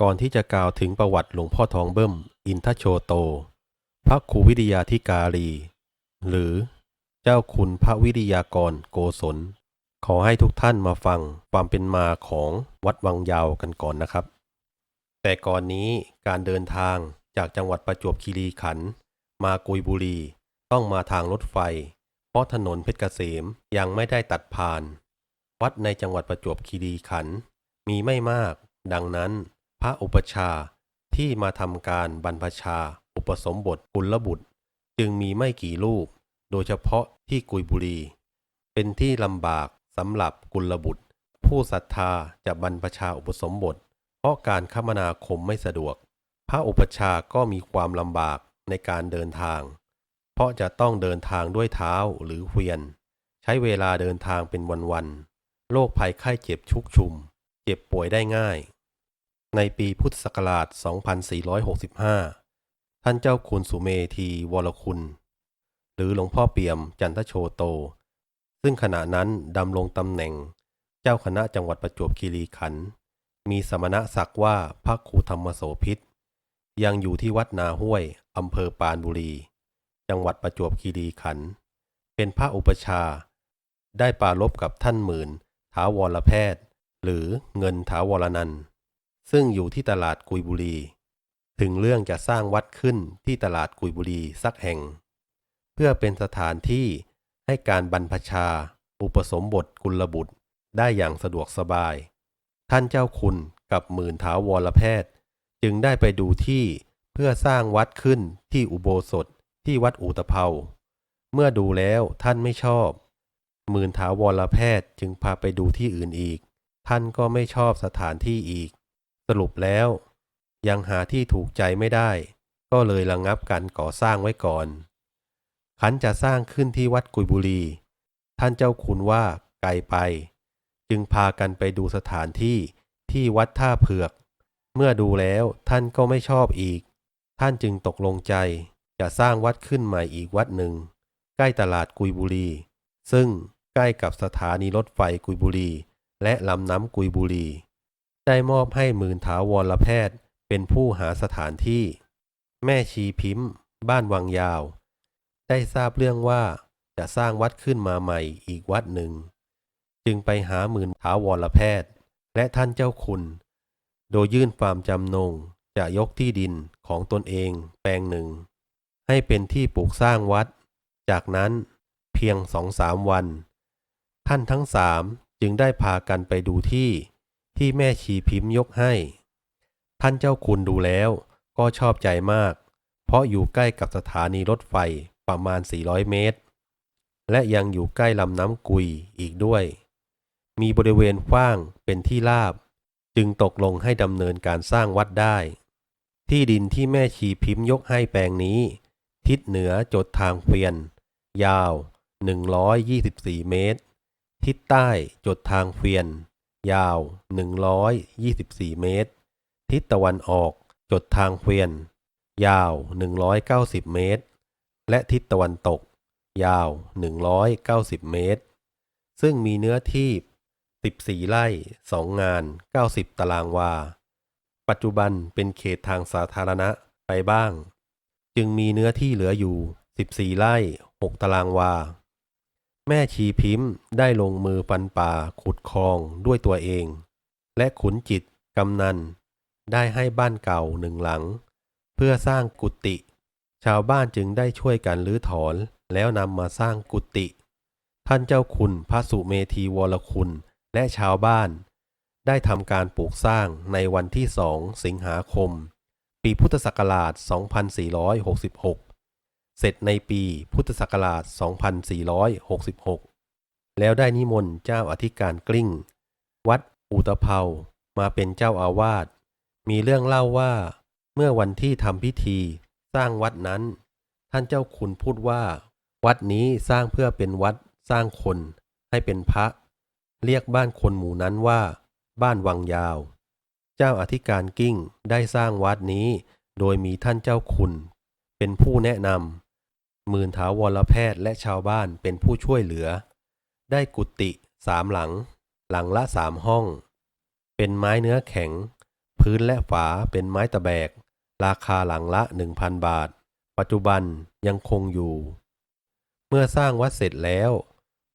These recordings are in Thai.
ก่อนที่จะกล่าวถึงประวัติหลวงพ่อทองเบิ้ม อินทโชโต พระครูวิทยาธิการี หรือเจ้าคุณพระวิทยากรโกศล ขอให้ทุกท่านมาฟังความเป็นมาของวัดวังยาวกันก่อนนะครับ แต่ก่อนนี้การเดินทางจากจังหวัดประจวบคีรีขันธ์มากุยบุรีต้องมาทางรถไฟ เพราะถนนเพชรเกษมยังไม่ได้ตัดผ่าน วัดในจังหวัดประจวบคีรีขันธ์มีไม่มาก ดังนั้น พระอุปชาที่มาทำการบรรพชา อุปสมบทกุลบุตร จึงมีไม่กี่รูป โดยเฉพาะที่กุยบุรี เป็นที่ลำบากสำหรับกุลบุตร ผู้ศรัทธาจะบรรพชาอุปสมบท เพราะการคมนาคมไม่สะดวก พระอุปชาก็มีความลำบากในการเดินทาง เพราะจะต้องเดินทางด้วยเท้าหรือเวียน ใช้เวลาเดินทางเป็นวันๆโรคภัยไข้เจ็บชุกชุม เจ็บป่วยได้ง่าย ในปีพุทธศักราช 2465 ท่านเจ้าคุณสุเมธีวรคุณ หรือหลวงพ่อเปี่ยมจันทโชโต ซึ่งขณะนั้นดำรงตำแหน่ง เจ้าคณะจังหวัดประจวบคีรีขันธ์ มีสมณศักดิ์ว่าพระครูธรรมโสพิษ ยังอยู่ที่วัดนาห้วยอำเภอปานบุรี จังหวัดประจวบคีรีขันธ์ เป็นพระอุปชา ได้ปารบกับท่านหมื่น ถาวรแพทย์ หรือเงินถาวรนันท์ ซึ่งอยู่ที่ตลาดกุยบุรี ถึงเรื่องจะสร้างวัดขึ้นที่ตลาดกุยบุรีสักแห่ง เพื่อเป็นสถานที่ให้การบรรพชา อุปสมบทกุลบุตรได้อย่างสะดวกสบาย ท่านเจ้าคุณกับหมื่นถาวรแพทย์ จึงได้ไปดูที่เพื่อสร้างวัดขึ้นที่อุโบสถที่วัดอูตเภาเมื่อดูแล้วท่านไม่ชอบ หมื่นถาวรแพทย์จึงพาไปดูที่อื่นอีก ท่านก็ไม่ชอบสถานที่อีก สรุปแล้ว ยังหาที่ถูกใจไม่ได้ ก็เลยระงงับการก่อสร้างไว้ก่อน ขันจะสร้างขึ้นที่วัดกุยบุรี ท่านเจ้าคุณว่าไกลไป จึงพากันไปดูสถานที่ที่วัดท่าเผือก เมื่อดูแล้วท่านก็ไม่ชอบอีก ท่านจึงตกลงใจจะสร้างวัดขึ้นใหม่อีกวัดหนึ่ง ใกล้ตลาดกุยบุรี ซึ่งใกล้กับสถานีรถไฟกุยบุรี และลำน้ำกุยบุรี ได้มอบให้หมื่นถาวรแพทย์ เป็นผู้หาสถานที่ แม่ชีพิมพ์ บ้านวังยาว ได้ทราบเรื่องว่าจะสร้างวัดขึ้นมาใหม่อีกวัดหนึ่ง จึงไปหาหมื่นถาวรแพทย์ และท่านเจ้าคุณ โดยยื่นความจำนงจะยกที่ดินของตนเองแปลงหนึ่ง ให้เป็นที่ปลูกสร้างวัด จากนั้นเพียงสองสามวัน ท่านทั้งสามจึงได้พากันไปดูที่ ที่แม่ชีพิมพ์ยกให้ ท่านเจ้าคุณดูแล้วก็ชอบใจมาก เพราะอยู่ใกล้กับสถานีรถไฟประมาณ 400 เมตร และยังอยู่ใกล้ลำน้ำกุยอีกด้วย มีบริเวณกว้างเป็นที่ราบ จึงตกลงให้ดำเนินการสร้างวัดได้ ที่ดินที่แม่ชีพิมพ์ยกให้แปลงนี้ ทิศเหนือจดทางเกวียน ยาว 124 เมตร ทิศใต้จดทางเกวียน ยาว 124 เมตร ทิศตะวันออก จดทางเวียน ยาว 190 เมตร และทิศตะวันตก ยาว 190 เมตร ซึ่งมีเนื้อที่ 14 ไร่ 2 งาน 90 ตารางวา ปัจจุบันเป็นเขตทางสาธารณะไปบ้าง จึงมีเนื้อที่เหลืออยู่ 14 ไร่ 6 ตารางวา แม่ชีพิมพ์ได้ลงมือฟันป่าขุดคลองด้วยตัวเอง และขุนจิตกำนัน ได้ให้บ้านเก่าหนึ่งหลัง เพื่อสร้างกุฏิชาวบ้านจึงได้ช่วยกันรื้อถอนแล้วนำมาสร้างกุฏิท่านเจ้าคุณพระสุเมธีวรคุณและชาวบ้าน ได้ทำการปลูกสร้างในวันที่สองสิงหาคม ปีพุทธศักราช 2466 เสร็จในปีพุทธศักราช 2466 แล้วได้นิมนต์เจ้าอธิการกลิ้ง วัดอุตเภามาเป็นเจ้าอาวาส มีเรื่องเล่าว่า เมื่อวันที่ทำพิธีสร้างวัดนั้น ท่านเจ้าคุณพูดว่า วัดนี้สร้างเพื่อเป็นวัดสร้างคนให้เป็นพระ เรียกบ้านคนหมู่นั้นว่า บ้านวังยาว เจ้าอธิการกิ้งได้สร้างวัดนี้ โดยมีท่านเจ้าคุณ เป็นผู้แนะนำ หมื่นถาวรแพทย์และชาวบ้านเป็นผู้ช่วยเหลือ ได้กุฏิสามหลัง หลังละสามห้อง เป็นไม้เนื้อแข็ง พื้นและฝาเป็นไม้ตะแบก ราคาหลังละ1,000บาท ปัจจุบันยังคงอยู่ เมื่อสร้างวัดเสร็จแล้ว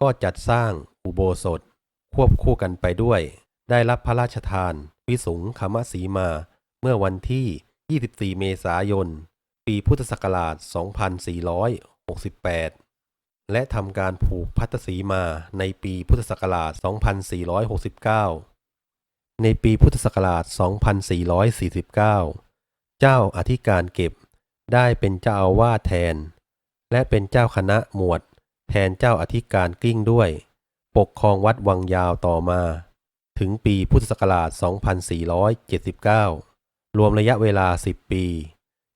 ก็จัดสร้างอุโบสถ ควบคู่กันไปด้วย ได้รับพระราชทาน วิสุงคมสีมา เมื่อวันที่ 24 เมษายน ปีพุทธศักราช 2468 และทำการผูกพัทธสีมาในปีพุทธศักราช 2469 ในปีพุทธศักราช 2449 เจ้าอธิการเก็บได้เป็นเจ้าอาวาสแทน และเป็นเจ้าคณะหมวด แทนเจ้าอธิการกลิ้งด้วย ปกครองวัดวังยาวต่อมา ถึงปีพุทธศักราช 2479 รวมระยะเวลา 10 ปี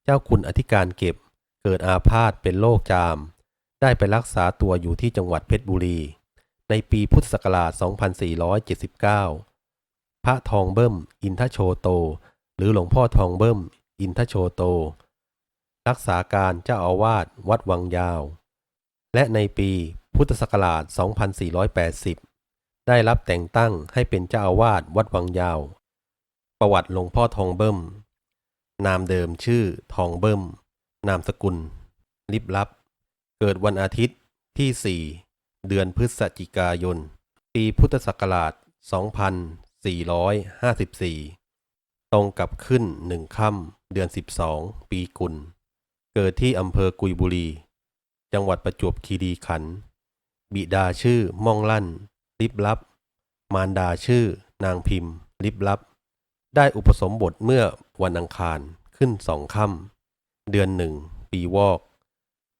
เจ้าคุณอธิการเก็บ เกิดอาพาธเป็นโรคจาม ได้ไปรักษาตัวอยู่ที่จังหวัดเพชรบุรี ในปีพุทธศักราช 2479 พระทองเบิ้ม อินทโชโต หรือหลวงพ่อทองเบิ้ม อินทโชโต รักษาการเจ้าอาวาสวัดวังยาว และในปีพุทธศักราช 2480 ได้รับแต่งตั้งให้เป็นเจ้าอาวาสวัดวังยาว ประวัติหลวงพ่อทองเบิ้ม นามเดิมชื่อทองเบิ้ม นามสกุล ลิบลับ เกิดวันอาทิตย์ที่ 4 เดือนพฤศจิกายน ปีพุทธศักราช 2454 ตรงกับขึ้นหนึ่งค่ำเดือน 12 ปีกุล เกิดที่อำเภอกุยบุรี จังหวัดประจวบคีรีขันธ์ บิดาชื่อม่องลั่น ลิบลับ มารดาชื่อนางพิมพ์ ลิบลับ ได้อุปสมบทเมื่อวันอังคารขึ้นสองค่ำเดือนหนึ่งปีวอก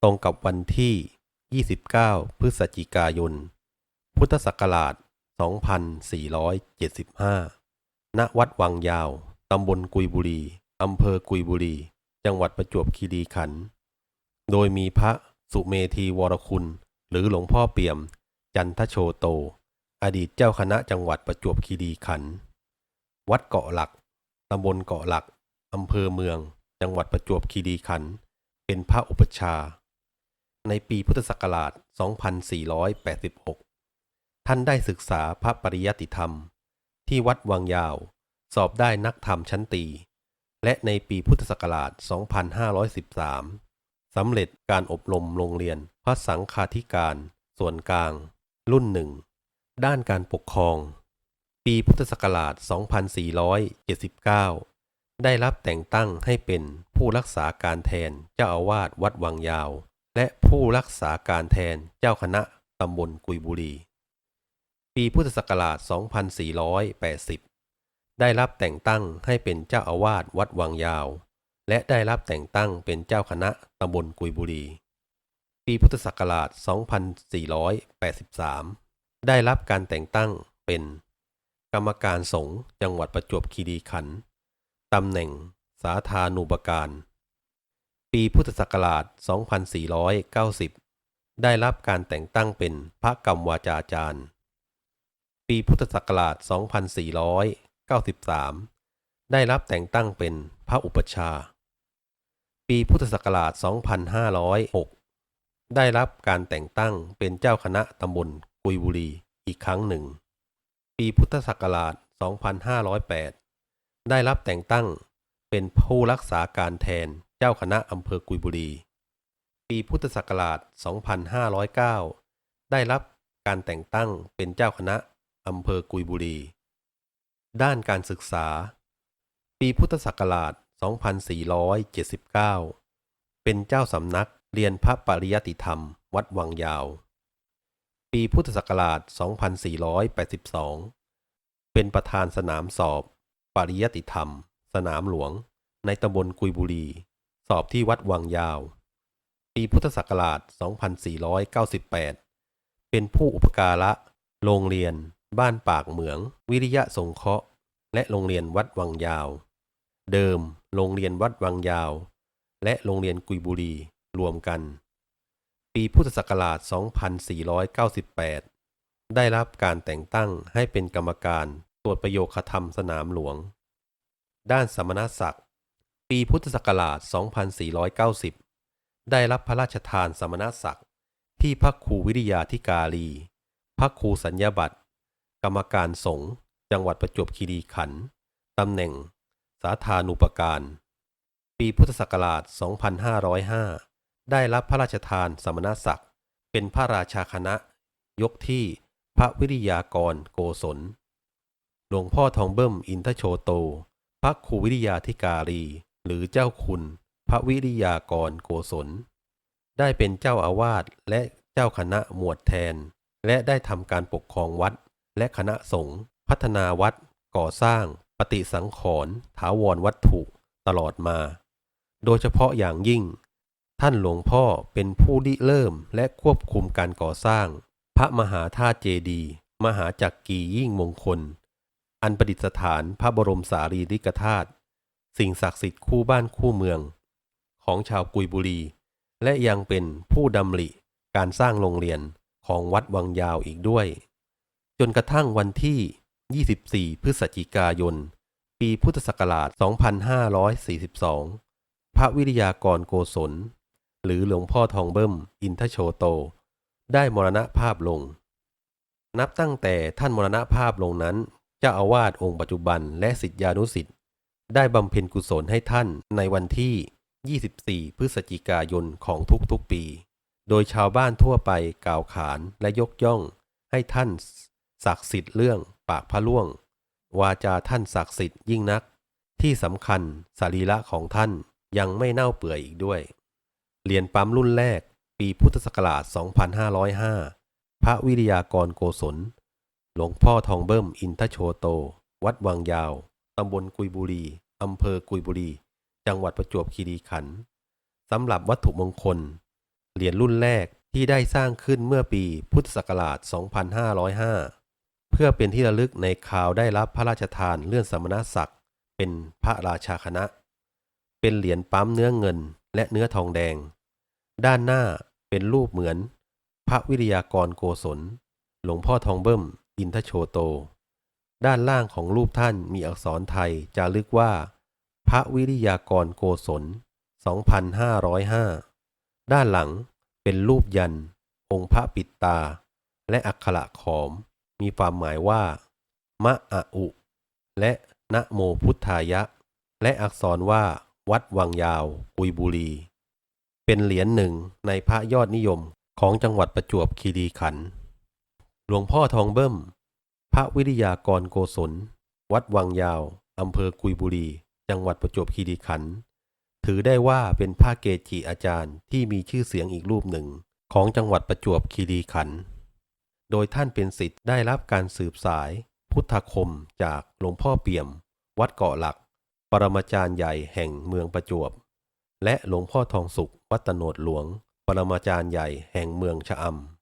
ตรงกับวันที่ 29 พฤศจิกายน พุทธศักราช 2475 ณ วัดวังยาว ตำบลกุยบุรี อำเภอกุยบุรี จังหวัดประจวบคีรีขันธ์โดยมีพระสุเมธีวรคุณ หรือหลวงพ่อเปี่ยม จันทโชโต อดีตเจ้าคณะจังหวัดประจวบคีรีขันธ์ วัดเกาะหลัก ตำบลเกาะหลัก อำเภอเมือง จังหวัดประจวบคีรีขันธ์ เป็นพระอุปชา ในปีพุทธศักราช 2486 ท่านได้ศึกษาพระปริยัติธรรม ที่วัดวังยาว สอบได้นักธรรมชั้นตี และในปีพุทธศักราช 2513 สำเร็จการอบรมโรงเรียนพระสังฆาธิการ ส่วนกลาง รุ่นหนึ่ง ด้านการปกครอง ปีพุทธศักราช 2479 ได้รับแต่งตั้งให้เป็นผู้รักษาการแทนเจ้าอาวาสวัดวังยาว และผู้รักษาการแทนเจ้าคณะตำบลกุยบุรี ปีพุทธศักราช 2480 ได้รับแต่งตั้งให้เป็นเจ้าอาวาสวัดวังยาว และได้รับแต่งตั้งเป็นเจ้าคณะตำบลกุยบุรี ปีพุทธศักราช 2483 ได้รับการแต่งตั้งเป็น รรมการสงฆ์จังหวัดประจวบคีรีขันธ์ตำแหน่ง สาธานูปการ ปีพุทธศักราช 2490 ได้รับการแต่งตั้งเป็นพระกรรมวาจาจารย์ ปีพุทธศักราช 2493 ได้รับแต่งตั้งเป็นพระอุปชา ปีพุทธศักราช 2506 ได้รับการแต่งตั้งเป็นเจ้าคณะตำบลกุยบุรีอีกครั้งหนึ่ง ปีพุทธศักราช 2508 ได้รับแต่งตั้งเป็นผู้รักษาการแทนเจ้าคณะอำเภอกุยบุรี ปีพุทธศักราช 2509 ได้รับการแต่งตั้งเป็นเจ้าคณะอำเภอกุยบุรี ด้านการศึกษา ปีพุทธศักราช 2479 เป็นเจ้าสำนักเรียนพระปริยติธรรม วัดวังยาว ปีพุทธศักราช 2482 เป็นประธานสนามสอบ ปริยติธรรม สนามหลวง ในตำบลกุยบุรี สอบที่วัดวังยาว ปีพุทธศักราช 2498 เป็นผู้อุปการะ โรงเรียน บ้านปากเหมือง วิริยะสงเคราะห์ และโรงเรียนวัดวังยาว เดิม โรงเรียนวัดวังยาว และโรงเรียนกุยบุรี รวมกัน ปีพุทธศักราช 2498 ได้รับการแต่งตั้งให้เป็นกรรมการตรวจประโยคธรรมสนามหลวง ด้านสมณศักดิ์ ปีพุทธศักราช 2490 ได้รับพระราชทานสมณศักดิ์ที่พระครูวิริยาธิการี พระครูสัญญาบัตร กรรมการสงฆ์จังหวัดประจวบคีรีขันธ์ตำแหน่ง สาธานุปการ ปีพุทธศักราช 2505 ได้รับพระราชทานสมณศักดิ์ เป็นพระราชาคณะ ยกที่พระวิริยากรโกศล หลวงพ่อทองเบิ้มอินทโชโต พระครูวิริยาธิการี หรือเจ้าคุณ พระวิริยากรโกศล ได้เป็นเจ้าอาวาสและเจ้าคณะหมวดแทน และได้ทำการปกครองวัด และคณะสงฆ์พัฒนาวัด ก่อสร้าง ปฏิสังขรณ์ถาวรวัตถุตลอดมา โดยเฉพาะอย่างยิ่ง ท่านหลวงพ่อเป็นผู้ริเริ่มและควบคุมการก่อสร้าง พระมหาธาตุเจดีย์มหาจักรียิ่งมงคล อันประดิษฐานพระบรมสารีริกธาตุสิ่งศักดิ์สิทธิ์คู่บ้านคู่เมือง ของชาวกุยบุรี และยังเป็นผู้ดำริการสร้างโรงเรียนของวัดวังยาวอีกด้วย จนกระทั่งวันที่ 24 พฤศจิกายน ปีพุทธศักราช 2542 พระวิริยากรโกศล หรือหลวงพ่อทองเบิ้ม อินทโชโต ได้มรณภาพลง นับตั้งแต่ท่านมรณภาพลงนั้น เจ้าอาวาสองค์ปัจจุบันและสิทธิานุสิทธิ์ได้บำเพ็ญกุศลให้ท่านในวันที่ 24 พฤศจิกายนของทุกๆปี โดยชาวบ้านทั่วไปกล่าวขานและยกย่อง ให้ท่านศักดิ์สิทธิ์เรื่องปากพระล่วง วาจาท่านศักดิ์สิทธิ์ยิ่งนัก ที่สำคัญสรีระของท่านยังไม่เน่าเปื่อยอีกด้วย เหรียญปั๊มรุ่นแรก ปีพุทธศักราช 2505 พระวิริยากรโกศล หลวงพ่อทองเบิ้มอินทโชโต วัดวังยาว ตำบลกุยบุรี อำเภอกุยบุรี จังหวัดประจวบคีรีขันธ์สำหรับวัตถุมงคล เหรียญรุ่นแรกที่ได้สร้างขึ้นเมื่อปีพุทธศักราช 2505 เพื่อเป็นที่ระลึกในข่าวได้รับพระราชทานเลื่อนสมณศักดิ์ เป็นพระราชาคณะ เป็นเหรียญปั๊มเนื้อเงินและเนื้อทองแดง ด้านหน้าเป็นรูปเหมือน พระวิริยากรโกศล หลวงพ่อทองเบิ้มอินทโชโต ด้านล่างของรูปท่านมีอักษรไทยจารึกว่า พระวิริยากรโกศล 2505 ด้านหลังเป็นรูปยัน องค์พระปิดตา และอักขระขอม มีความหมายว่า มะอะอุ และนะโมพุทธายะ และอักษรว่า วัดวังยาวกุยบุรี เป็นเหรียญหนึ่งในพระยอดนิยมของจังหวัดประจวบคีรีขันธ์หลวงพ่อทองเบิ้ม พระวิริยากรโกศล วัดวังยาว อำเภอกุยบุรี จังหวัดประจวบคีรีขันธ์ถือได้ว่าเป็นพระเกจิอาจารย์ที่มีชื่อเสียงอีกรูปหนึ่งของจังหวัดประจวบคีรีขันธ์โดยท่านเป็นสิทธิ์ได้รับการสืบสาย พุทธคมจากหลวงพ่อเปี่ยม วัดเกาะหลัก ปรมาจารย์ใหญ่แห่งเมืองประจวบ และหลวงพ่อทองสุข วัตโนดหลวง ปรมาจารย์ใหญ่แห่งเมืองชะอำ